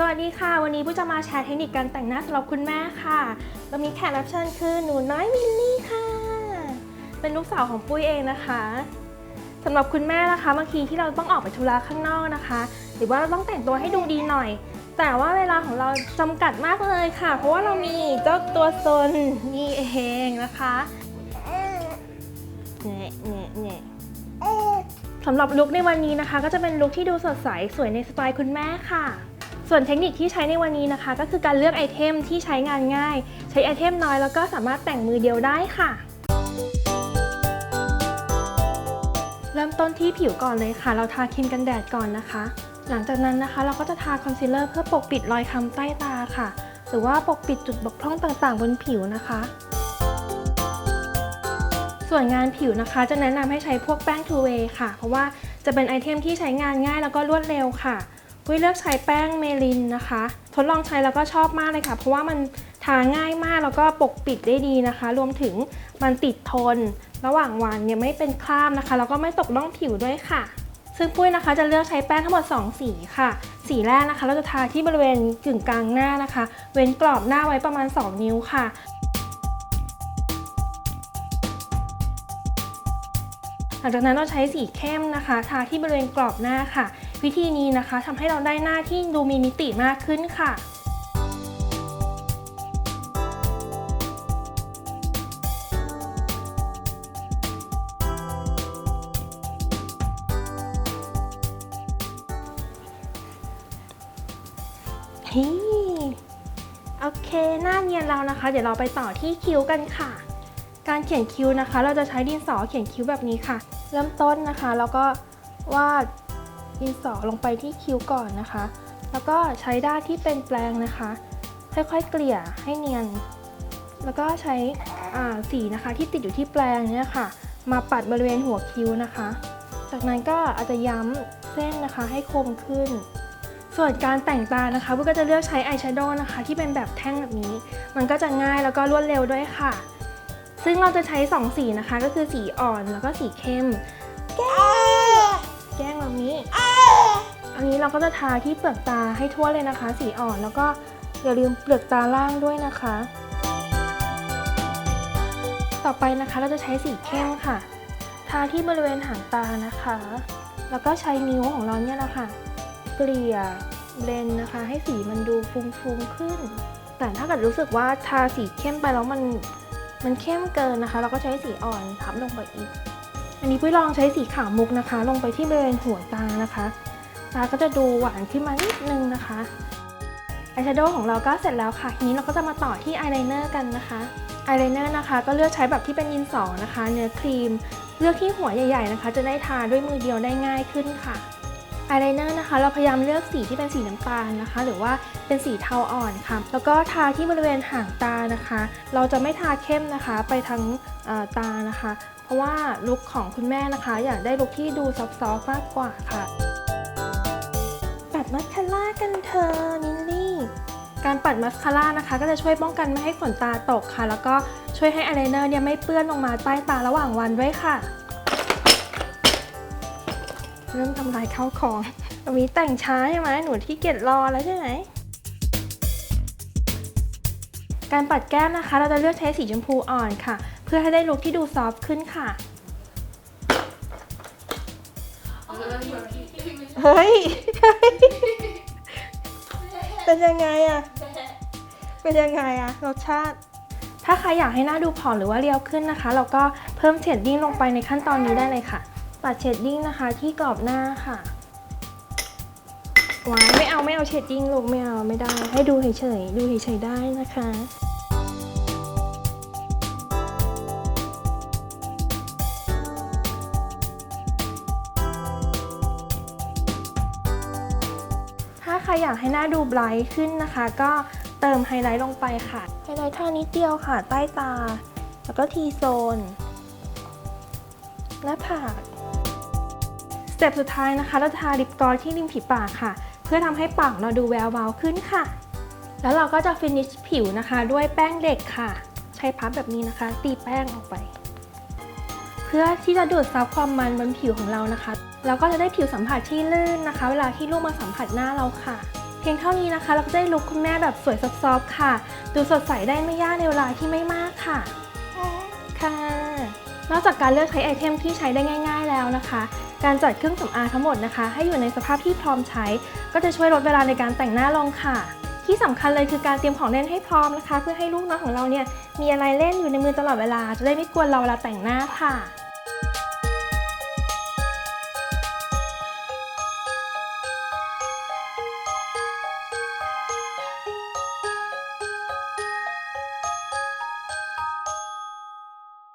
สวัสดีค่ะ วันนี้ผู้จะมาแชร์เทคนิคการแต่งหน้าสำหรับคุณแม่ค่ะ เรามีแขกรับเชิญคือหนูน้อยมิลลี่ค่ะ เป็นลูกสาวของปุ้ยเองนะคะสำหรับคุณแม่นะคะบางทีที่เราต้องออกไปธุระข้างนอกนะคะ หรือว่าเราต้องแต่งตัวให้ดูดีหน่อย แต่ว่าเวลาของเราจำกัดมากเลยค่ะ เพราะว่าเรามีเจ้าตัวตนนี่เองนะคะเนี่ยเนี่ยเนี่ยสำหรับลุคในวันนี้นะคะ ก็จะเป็นลุคที่ดูสดใสสวยในสไตล์คุณแม่ค่ะ ส่วนเทคนิคที่ใช้ในวันนี้นะคะ ก็คือการเลือกไอเทมที่ใช้งานง่าย ใช้ไอเทมน้อยแล้วก็สามารถแต่งมือเดียวได้ค่ะ เริ่มต้นที่ผิวก่อนเลยค่ะ เราทาครีมกันแดดก่อนนะคะ หลังจากนั้นนะคะเราก็จะทาคอนซีลเลอร์เพื่อปกปิดรอยค้ำใต้ตาค่ะ หรือว่าปกปิดจุดบกพร่องต่างๆ บนผิวนะคะ ส่วนงานผิวนะคะ จะแนะนำให้ใช้พวกแป้ง Two Way ค่ะ เพราะว่าจะเป็นไอเทมที่ใช้งานง่ายแล้วก็รวดเร็วค่ะ ปุ้ยเลือกใช้แป้งเมลินนะคะ ทดลองใช้แล้วก็ชอบมากเลยค่ะ เพราะว่ามันทาง่ายมากแล้วก็ปกปิดได้ดีนะคะ รวมถึงมันติดทน ระหว่างวันเนี่ยไม่เป็นคราบนะคะ แล้วก็ไม่ตกร่องผิวด้วยค่ะ ซึ่งปุ้ยนะคะจะเลือกใช้แป้งทั้งหมด 2 สีค่ะ สีแรกนะคะ เราจะทาที่บริเวณกึ่งกลางหน้านะคะ เว้นกรอบหน้าไว้ประมาณ 2 นิ้วค่ะหลังจากนั้นเราใช้สีเข้มนะคะ ทาที่บริเวณกรอบหน้าค่ะ วิธีนี้นะคะทำให้เราได้หน้าที่ดูมีมิติมากขึ้นค่ะฮ้ยโอเค หน้าเนียนแล้วนะคะ เดี๋ยวเราไปต่อที่คิ้วกันค่ะ การเขียนคิ้วนะคะ เราจะใช้ดินสอเขียนคิ้วแบบนี้ค่ะ เริ่มต้นนะคะ แล้วก็วาด ดินสอลงไปที่คิ้วก่อนนะคะ แล้วก็ใช้ด้านที่เป็นแปรงนะคะ ค่อยๆเกลี่ยให้เนียน แล้วก็ใช้สีนะคะที่ติดอยู่ที่แปรงเนี่ยค่ะ มาปัดบริเวณหัวคิ้วนะคะ จากนั้นก็อาจจะย้ำเส้นนะคะให้คมขึ้นส่วนการแต่งตานะคะพุ้ยก็จะเลือกใช้อายแชโดว์นะคะ ที่เป็นแบบแท่งแบบนี้ มันก็จะง่ายแล้วก็รวดเร็วด้วยค่ะ ซึ่งเราจะใช้ 2 สีนะคะ ก็คือสีอ่อนแล้วก็สีเข้ม แก้งแก้งแบบนี้ อันนี้เราก็จะทาที่เปลือกตาให้ทั่วเลยนะคะ สีอ่อนแล้วก็อย่าลืมเปลือกตาล่างด้วยนะคะ ต่อไปนะคะเราจะใช้สีเข้มค่ะ ทาที่บริเวณหางตานะคะ แล้วก็ใช้นิ้วของเราเนี่ยแหละค่ะเกลี่ยเบลนด์นะคะ ให้สีมันดูฟุ้งๆขึ้น แต่ถ้าเกิดรู้สึกว่าทาสีเข้มไปแล้วมันมันเข้มเกินนะคะ เราก็ใช้สีอ่อนทับลงไปอีก อันนี้ปุ้ยลองใช้สีขาวมุกนะคะ ลงไปที่บริเวณหัวตานะคะ ตาก็จะดูหวานขึ้นมานิดนึงนะคะอายแชโดว์ของเราก็เสร็จแล้วค่ะ ทีนี้เราก็จะมาต่อที่อายไลเนอร์กันนะคะอายไลเนอร์นะคะก็เลือกใช้แบบที่เป็นดินสอนะคะ เนื้อครีม เลือกที่หัวใหญ่ ๆนะคะ จะได้ทาด้วยมือเดียวได้ง่ายขึ้นค่ะอายไลเนอร์นะคะ เราพยายามเลือกสีที่เป็นสีน้ำตาลนะคะ หรือว่าเป็นสีเทาอ่อนค่ะ แล้วก็ทาที่บริเวณหางตานะคะ เราจะไม่ทาเข้มนะคะ ไปทั้งตานะคะ เพราะว่าลุคของคุณแม่นะคะ อยากได้ลุคที่ดูซอฟต์ๆมากกว่าค่ะปัดมัสคาร่ากันเธอะมิลลี่ การปัดมัสคาร่านะคะ ก็จะช่วยป้องกันไม่ให้ขนตาตกค่ะ แล้วก็ช่วยให้อายไลเนอร์เนี่ยไม่เปื้อนลงมาใต้ตาระหว่างวันด้วยค่ะ เริ่มทำลายข้าวของวันนี้แต่งช้าใช่ไหมหนูที่เกียจรอแล้วใช่ไหมการปัดแก้มนะคะ เราจะเลือกใช้สีชมพูอ่อนค่ะ เพื่อให้ได้ลุคที่ดูซอฟต์ขึ้นค่ะ เฮ้ย เป็นยังไงอะเป็นยังไงอะรสชาติ ถ้าใครอยากให้หน้าดูผ่องหรือว่าเรียวขึ้นนะคะ เราก็เพิ่มเชดดิ้งลงไปในขั้นตอนนี้ได้เลยค่ะปัดเชดดิ้งนะคะที่กรอบหน้าค่ะว้ายไม่เอาไม่เอาเชดดิ้งลูกไม่เอาไม่ได้ ให้ดูเฉยๆดูเฉยๆได้นะคะ อยากให้หน้าดูไบรท์ขึ้นนะคะ ก็เติมไฮไลท์ลงไปค่ะ ไฮไลท์ทานิดเดียวค่ะ ใต้ตา แล้วก็ทีโซน หน้าผากสเต็ปสุดท้ายนะคะเราจะทาลิปกลอสที่ริมฝีปากค่ะ เพื่อทำให้ปากเราดูแวววาวขึ้นค่ะ แล้วเราก็จะฟินิชผิวนะคะ ด้วยแป้งเด็กค่ะ ใช้พับแบบนี้นะคะ ตีแป้งออกไป เพื่อที่จะดูดซับความมันบนผิวของเรานะคะ แล้วก็จะได้ผิวสัมผัสที่ลื่นนะคะ เวลาที่ลูกมาสัมผัสหน้าเราค่ะผพียงเท่านี้นะคะ เราก็ได้ลุคคุณแม่แบบสวยซอฟๆค่ะ ดูสดใสได้ไม่ยากในเวลาที่ไม่มากค่ะ ค่ะ นอกจากการเลือกใช้ไอเทมที่ใช้ได้ง่าย ๆแล้วนะคะ การจัดเครื่องสำอางทั้งหมดนะคะ ให้อยู่ในสภาพที่พร้อมใช้ ก็จะช่วยลดเวลาในการแต่งหน้าลงค่ะที่สำคัญเลยคือการเตรียมของเล่นให้พร้อมนะคะ เพื่อให้ลูกน้อยของเราเนี่ยมีอะไรเล่นอยู่ในมือตลอดเวลา จะได้ไม่กวนเราเวลาแต่งหน้าค่ะ